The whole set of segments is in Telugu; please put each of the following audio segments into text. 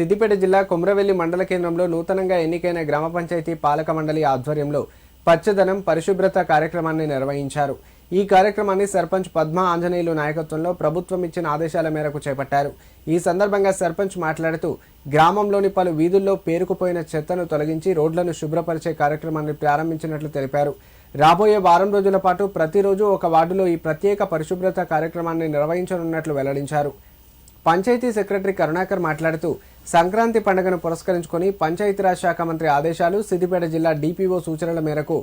సిద్దిపేట జిల్లా కుమ్రవెల్లి మండల కేంద్రంలో నూతనంగా ఎన్నికైన గ్రామ పంచాయతీ పాలక మండలి ఆధ్వర్యంలో పచ్చదనం పరిశుభ్రత కార్యక్రమాన్ని నిర్వహించారు. ఈ కార్యక్రమాన్ని సర్పంచ్ పద్మ ఆంజనేయులు నాయకత్వంలో ప్రభుత్వం ఇచ్చిన ఆదేశాల మేరకు చేపట్టారు. ఈ సందర్భంగా సర్పంచ్ మాట్లాడుతూ గ్రామంలోని పలు వీధుల్లో పేరుకుపోయిన చెత్తను తొలగించి రోడ్లను శుభ్రపరిచే కార్యక్రమాన్ని ప్రారంభించినట్లు తెలిపారు. రాబోయే వారం రోజుల పాటు ప్రతిరోజు ఒక వార్డులో ఈ ప్రత్యేక పరిశుభ్రత కార్యక్రమాన్ని నిర్వహించనున్నట్లు వెల్లడించారు. పంచాయతీ సెక్రటరీ కరుణాకర్ మాట్లాడుతూ సంక్రాంతి పండుగను పురస్కరించుకొని పంచాయతీరాజ్ శాఖ మంత్రి ఆదేశాలు సిద్దిపేట జిల్లా డీపీఓ సూచనల మేరకు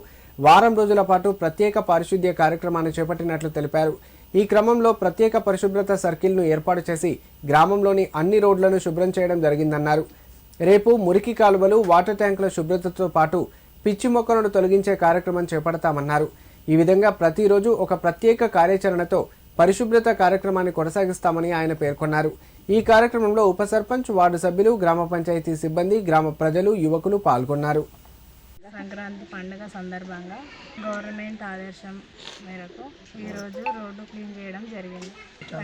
వారం రోజుల పాటు ప్రత్యేక పారిశుద్ధ్య కార్యక్రమాన్ని చేపట్టినట్లు తెలిపారు. ఈ క్రమంలో ప్రత్యేక పరిశుభ్రత సర్కిల్ను ఏర్పాటు చేసి గ్రామంలోని అన్ని రోడ్లను శుభ్రం చేయడం జరిగిందన్నారు. రేపు మురికి కాలువలు వాటర్ ట్యాంకుల శుభ్రతతో పాటు పిచ్చి మొక్కలను తొలగించే కార్యక్రమం చేపడతామన్నారు. ఈ విధంగా ప్రతిరోజు ఒక ప్రత్యేక కార్యాచరణతో పరిశుభ్రత కార్యక్రమాన్ని కొనసాగిస్తామని ఆయన పేర్కొన్నారు. ఈ కార్యక్రమంలో ఉప సర్పంచ్ వార్డు సభ్యులు గ్రామ పంచాయతీ సిబ్బంది గ్రామ ప్రజలు యువకులు పాల్గొన్నారు. సంక్రాంతి పండుగ సందర్భంగా గవర్నమెంట్ ఆదేశం మేరకు ఈరోజు రోడ్డు క్లీన్ చేయడం జరిగింది.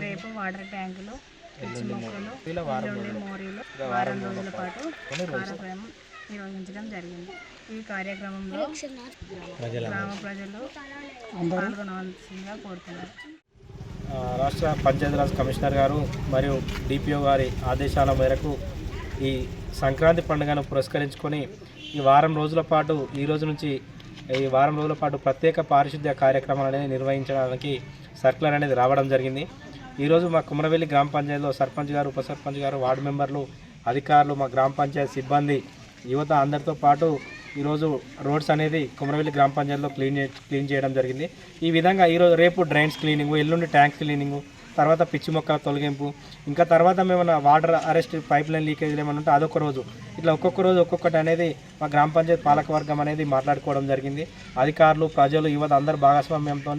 రేపు వాటర్ ట్యాంకులు పిచ్చి మొక్కలు ఎల్లుండి మోరీలు వారం రోజుల పాటు కార్యక్రమం నిర్వహించడం జరిగింది. ఈ కార్యక్రమంలో గ్రామ ప్రజలు పాల్గొనవలసిందిగా కోరుతున్నారు రాష్ట్ర పంచాయతీరాజ్ కమిషనర్ గారు మరియు డిపిఓ గారి ఆదేశాల మేరకు ఈ సంక్రాంతి పండుగను పురస్కరించుకొని ఈ వారం రోజుల పాటు ఈ రోజు నుంచి ఈ వారం రోజుల పాటు ప్రత్యేక పారిశుద్ధ్య కార్యక్రమాలు అనేది నిర్వహించడానికి సర్కులర్ అనేది రావడం జరిగింది. ఈరోజు మా కుమరవెల్లి గ్రామ పంచాయతీలో సర్పంచ్ గారు ఉప సర్పంచ్ గారు వార్డు మెంబర్లు అధికారులు మా గ్రామ పంచాయతీ సిబ్బంది యువత అందరితో పాటు ఈరోజు రోడ్స్ అనేది కుమరవెల్లి గ్రామ పంచాయతీలో క్లీన్ క్లీన్ చేయడం జరిగింది. ఈ విధంగా ఈరోజు రేపు డ్రైన్స్ క్లీనింగ్ ఎల్లుండి ట్యాంక్స్ క్లీనింగ్ తర్వాత పిచ్చి మొక్కల తొలగింపు ఇంకా తర్వాత మేమన్నా water arrest pipe line leakage ఏమైనా ఉంటే అదొక రోజు. ఇట్లా ఒక్కొక్క రోజు ఒక్కొక్కటి అనేది మా గ్రామ పంచాయతీ పాలకవర్గం అనేది మాట్లాడుకోవడం జరిగింది. అధికారులు ప్రజలు యువత అందరు భాగస్వామ్యంతో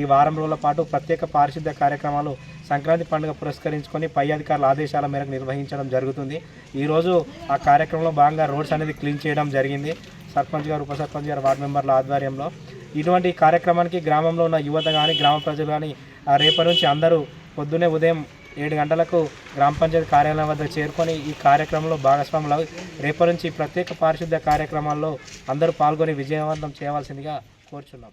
ఈ వారం రోజుల పాటు ప్రత్యేక పారిశుద్ధ కార్యక్రమాలు సంక్రాంతి పండుగ పురస్కరించుకొని పై అధికారుల ఆదేశాల మేరకు నిర్వహించడం జరుగుతుంది. ఈరోజు ఆ కార్యక్రమంలో భాగంగా రోడ్స్ అనేది క్లీన్ చేయడం జరిగింది. సర్పంచ్ గారు ఉప సర్పంచ్ గారు వార్డు మెంబర్ల ఆధ్వర్యంలో. ఇటువంటి కార్యక్రమానికి గ్రామంలో ఉన్న యువత కానీ గ్రామ ప్రజలు కానీ ఆ రేపటి నుంచి అందరూ పొద్దునే ఉదయం ఏడు గంటలకు గ్రామ పంచాయతీ కార్యాలయం వద్ద చేరుకొని ఈ కార్యక్రమంలో భాగస్వాములు అవి రేపటి నుంచి ప్రత్యేక పారిశుద్ధ కార్యక్రమాల్లో అందరూ పాల్గొని విజయవంతం చేయవలసిందిగా కోరుచున్నాం.